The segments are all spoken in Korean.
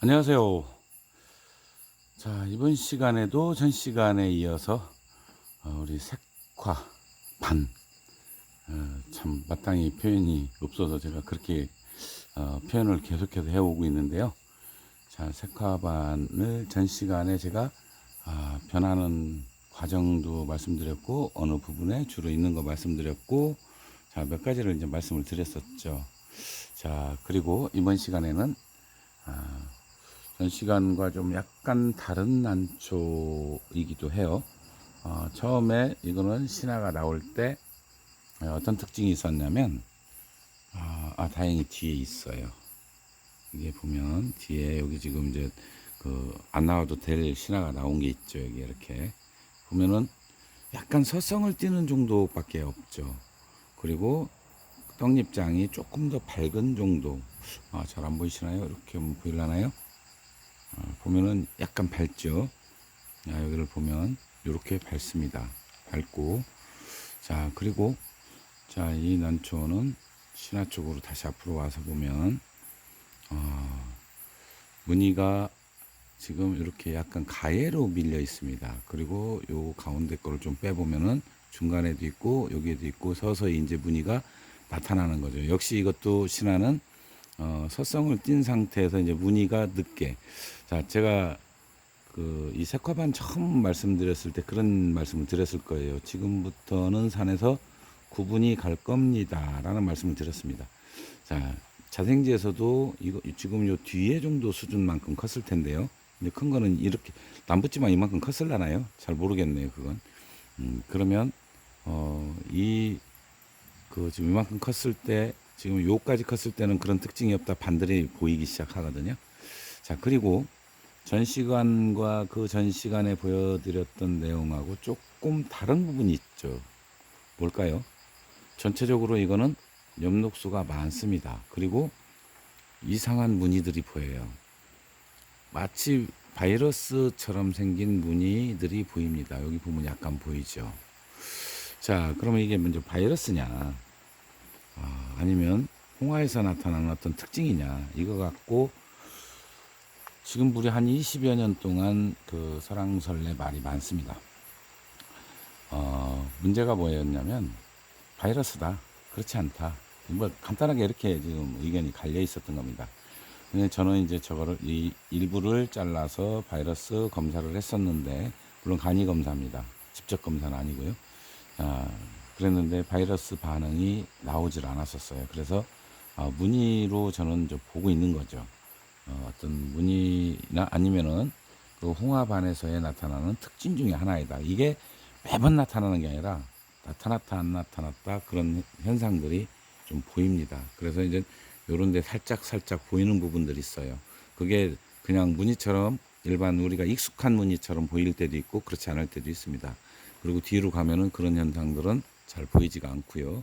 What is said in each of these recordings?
안녕하세요. 자, 이번 시간에도 전 시간에 이어서 어, 우리 색화 반, 어, 참 마땅히 표현이 없어서 제가 그렇게 어, 표현을 계속해서 해오고 있는데요. 자, 색화반을 전 시간에 제가 아, 변하는 과정도 말씀드렸고 어느 부분에 주로 있는 거 말씀드렸고 자, 몇 가지를 이제 말씀을 드렸었죠. 자, 그리고 이번 시간에는 아, 전 시간과 좀 약간 다른 난초이기도 해요. 어, 처음에 이거는 신화가 나올 때 어, 어떤 특징이 있었냐면 아, 아, 다행히 뒤에 있어요. 이게 보면 뒤에 여기 지금 이제 그 안 나와도 될 신화가 나온 게 있죠. 여기 이렇게 보면은 약간 서성을 띠는 정도밖에 없죠. 그리고 떡잎장이 조금 더 밝은 정도. 아, 잘 안 보이시나요? 이렇게 보일라나요? 어, 보면은 약간 밝죠. 자, 여기를 보면 이렇게 밝습니다. 밝고 자 그리고 자 이 난초는 신화 쪽으로 다시 앞으로 와서 보면 어, 무늬가 지금 이렇게 약간 가해로 밀려 있습니다. 그리고 요 가운데 거를 좀 빼보면은 중간에도 있고 여기에도 있고 서서히 이제 무늬가 나타나는 거죠. 역시 이것도 신화는 어, 서성을 띈 상태에서 이제 무늬가 늦게 자 제가 그 이 색화반 처음 말씀드렸을 때 그런 말씀을 드렸을 거예요. 지금부터는 산에서 구분이 갈 겁니다라는 말씀을 드렸습니다. 자 자생지에서도 이거 지금 요 뒤에 정도 수준만큼 컸을 텐데요. 근데 큰 거는 이렇게 남붙지만 이만큼 컸을라나요? 잘 모르겠네요. 그건 음, 그러면 어 이 그 지금 이만큼 컸을 때 지금 요까지 컸을 때는 그런 특징이 없다 반들이 보이기 시작하거든요. 자 그리고 전 시간과 그 전 시간에 보여드렸던 내용하고 조금 다른 부분이 있죠. 뭘까요? 전체적으로 이거는 엽록수가 많습니다. 그리고 이상한 무늬들이 보여요. 마치 바이러스처럼 생긴 무늬들이 보입니다. 여기 보면 약간 보이죠. 자, 그러면 이게 먼저 바이러스냐, 아, 아니면 홍화에서 나타나는 어떤 특징이냐, 이거 갖고 지금 우리 한 20여 년 동안 그 설왕설래 말이 많습니다. 어, 문제가 뭐였냐면 바이러스다. 그렇지 않다. 뭐 간단하게 이렇게 지금 의견이 갈려 있었던 겁니다. 근데 저는 이제 저거를 이 일부를 잘라서 바이러스 검사를 했었는데 물론 간이 검사입니다. 직접 검사는 아니고요. 아, 그랬는데 바이러스 반응이 나오질 않았었어요. 그래서 어, 무늬로 저는 이제 보고 있는 거죠. 어, 어떤 무늬나 아니면은 그 홍화반에서의 나타나는 특징 중에 하나이다. 이게 매번 나타나는 게 아니라 나타났다 안 나타났다 그런 현상들이 좀 보입니다. 그래서 이제 요런 데 살짝 살짝 보이는 부분들이 있어요. 그게 그냥 무늬처럼 일반 우리가 익숙한 무늬처럼 보일 때도 있고 그렇지 않을 때도 있습니다. 그리고 뒤로 가면은 그런 현상들은 잘 보이지가 않고요.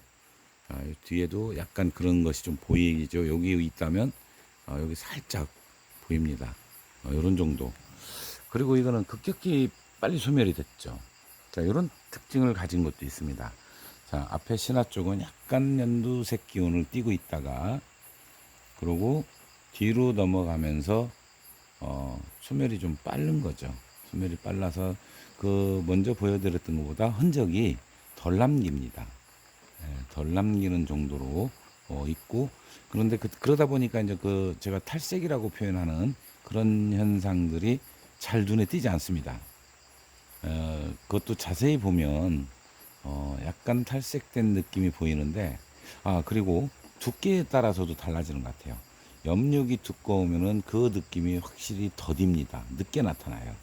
아, 이 뒤에도 약간 그런 것이 좀 보이죠. 여기 있다면 어, 여기 살짝 보입니다. 어, 이런 정도. 그리고 이거는 급격히 빨리 소멸이 됐죠. 자, 이런 특징을 가진 것도 있습니다. 자, 앞에 신화 쪽은 약간 연두색 기운을 띠고 있다가, 그리고 뒤로 넘어가면서, 어, 소멸이 좀 빠른 거죠. 소멸이 빨라서, 그, 먼저 보여드렸던 것보다 흔적이 덜 남깁니다. 예, 덜 남기는 정도로 어, 있고 그런데 그, 그러다 보니까 이제 그 제가 탈색이라고 표현하는 그런 현상들이 잘 눈에 띄지 않습니다. 어, 그것도 자세히 보면 어, 약간 탈색된 느낌이 보이는데 아 그리고 두께에 따라서도 달라지는 것 같아요. 염육이 두꺼우면은 그 느낌이 확실히 더딥니다. 늦게 나타나요.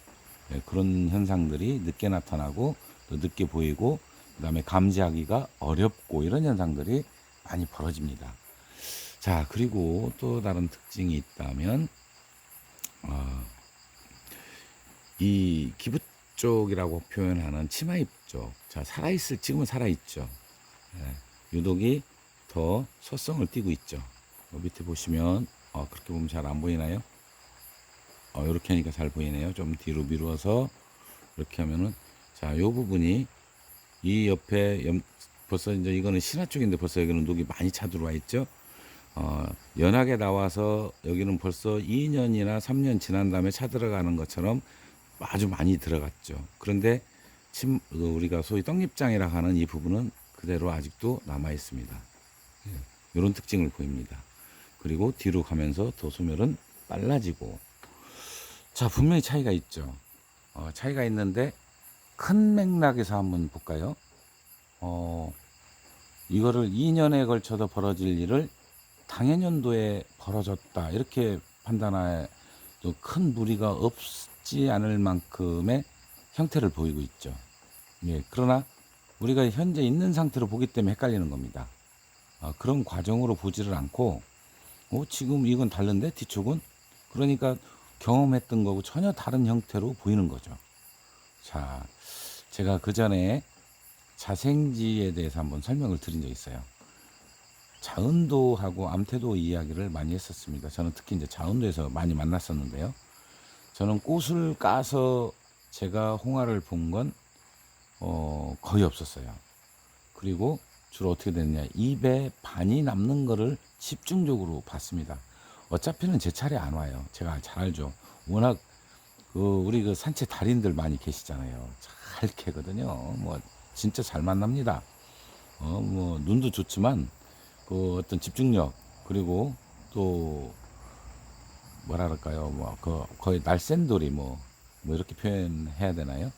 예, 그런 현상들이 늦게 나타나고 또 늦게 보이고 그다음에 감지하기가 어렵고 이런 현상들이 많이 벌어집니다. 자 그리고 또 다른 특징이 있다면 어, 이 기부 쪽이라고 표현하는 치마 입 쪽, 자 살아있을 지금은 살아있죠. 예, 유독이 더 소성을 띠고 있죠. 요 밑에 보시면 어, 그렇게 보면 잘 안 보이나요? 어, 이렇게 하니까 잘 보이네요. 좀 뒤로 미루어서 이렇게 하면은 자, 요 부분이 이 옆에 염, 벌써 이제 이거는 신화 쪽인데 벌써 여기는 녹이 많이 차 들어와 있죠. 어, 연하게 나와서 여기는 벌써 2년이나 3년 지난 다음에 차 들어가는 것처럼 아주 많이 들어갔죠. 그런데 침, 어, 우리가 소위 떡잎장이라 하는 이 부분은 그대로 아직도 남아 있습니다. 이런 특징을 보입니다. 그리고 뒤로 가면서 더 소멸은 빨라지고 자 분명히 차이가 있죠. 어, 차이가 있는데 큰 맥락에서 한번 볼까요? 어, 이거를 2년에 걸쳐서 벌어질 일을 당해년도에 벌어졌다 이렇게 판단해도 큰 무리가 없지 않을 만큼의 형태를 보이고 있죠. 예, 그러나 우리가 현재 있는 상태로 보기 때문에 헷갈리는 겁니다. 아, 그런 과정으로 보지를 않고 어, 지금 이건 다른데 뒤쪽은 그러니까 경험했던 거고 전혀 다른 형태로 보이는 거죠. 자, 제가 그 전에 자생지에 대해서 한번 설명을 드린 적이 있어요. 자은도하고 암태도 이야기를 많이 했었습니다. 저는 특히 이제 자은도에서 많이 만났었는데요. 저는 꽃을 까서 제가 홍화를 본건 어, 거의 없었어요. 그리고 주로 어떻게 됐냐 입에 반이 남는 거를 집중적으로 봤습니다. 어차피는 제 차례 안 와요. 제가 잘 알죠. 워낙 그 우리 그 산채 달인들 많이 계시잖아요. 잘 캐거든요. 뭐 진짜 잘 만납니다. 어 뭐 눈도 좋지만 그 어떤 집중력 그리고 또 뭐라 그럴까요? 뭐 그 거의 날쌘돌이 뭐, 뭐 이렇게 표현해야 되나요?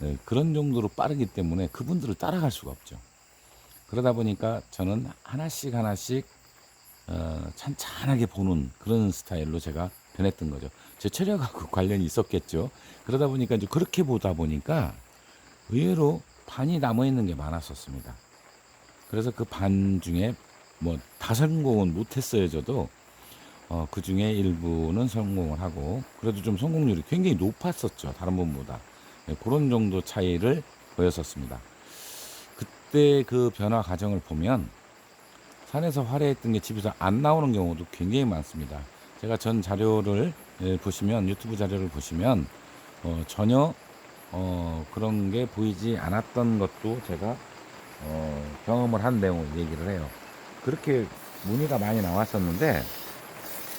네, 그런 정도로 빠르기 때문에 그분들을 따라갈 수가 없죠. 그러다 보니까 저는 하나씩 하나씩 어, 찬찬하게 보는 그런 스타일로 제가 변했던 거죠. 제 체력하고 관련이 있었겠죠. 그러다 보니까 이제 그렇게 보다 보니까 의외로 반이 남아 있는 게 많았었습니다. 그래서 그 반 중에 뭐 다 성공은 못했어요, 저도. 어, 그 중에 일부는 성공을 하고, 그래도 좀 성공률이 굉장히 높았었죠, 다른 분보다. 네, 그런 정도 차이를 보였었습니다. 그때 그 변화 과정을 보면, 산에서 화려했던 게 집에서 안 나오는 경우도 굉장히 많습니다. 제가 전 자료를 예, 보시면, 유튜브 자료를 보시면, 어, 전혀, 어, 그런 게 보이지 않았던 것도 제가, 어, 경험을 한 내용을 얘기를 해요. 그렇게 문의가 많이 나왔었는데,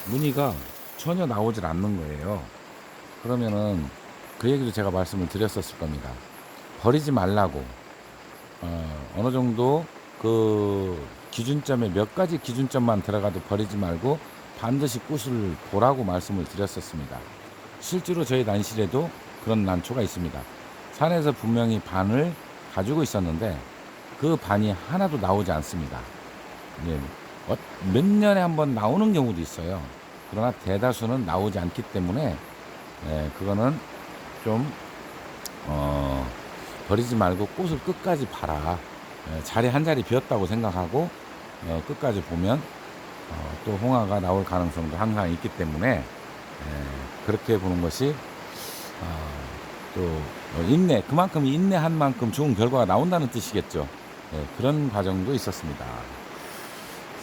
문의가 전혀 나오질 않는 거예요. 그러면은 그 얘기도 제가 말씀을 드렸었을 겁니다. 버리지 말라고. 어, 어느 정도 그 기준점에 몇 가지 기준점만 들어가도 버리지 말고 반드시 꽃을 보라고 말씀을 드렸었습니다. 실제로 저희 난실에도 그런 난초가 있습니다. 산에서 분명히 반을 가지고 있었는데 그 반이 하나도 나오지 않습니다. 예, 어, 몇 년에 한 번 나오는 경우도 있어요. 그러나 대다수는 나오지 않기 때문에 예, 그거는 좀 어, 버리지 말고 꽃을 끝까지 봐라. 예, 자리 한 자리 비었다고 생각하고 어, 끝까지 보면 어, 또 홍화가 나올 가능성도 항상 있기 때문에 예, 그렇게 보는 것이 어, 또 어, 인내 그만큼 인내한 만큼 좋은 결과가 나온다는 뜻이겠죠. 예, 그런 과정도 있었습니다.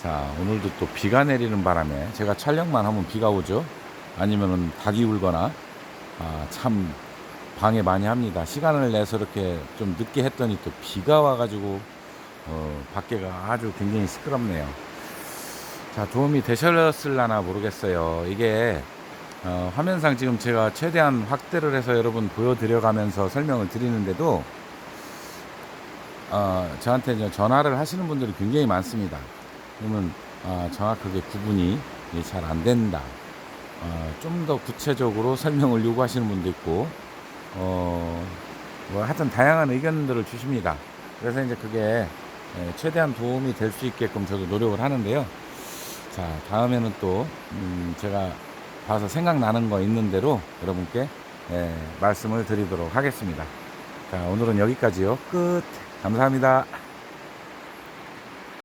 자, 오늘도 또 비가 내리는 바람에 제가 촬영만 하면 비가 오죠. 아니면은 닭이 울거나 아, 참 방해 많이 합니다. 시간을 내서 이렇게 좀 늦게 했더니 또 비가 와가지고 어, 밖에가 아주 굉장히 시끄럽네요. 자, 도움이 되셨을라나 모르겠어요. 이게 어, 화면상 지금 제가 최대한 확대를 해서 여러분 보여드려가면서 설명을 드리는데도 어, 저한테 이제 전화를 하시는 분들이 굉장히 많습니다. 그러면 어, 정확하게 구분이 잘 안 된다. 어, 좀 더 구체적으로 설명을 요구하시는 분도 있고, 어, 뭐 하여튼 다양한 의견들을 주십니다. 그래서 이제 그게 예, 최대한 도움이 될 수 있게끔 저도 노력을 하는데요. 자, 다음에는 또, 음, 제가 봐서 생각나는 거 있는 대로 여러분께 예, 말씀을 드리도록 하겠습니다. 자, 오늘은 여기까지요. 끝. 감사합니다.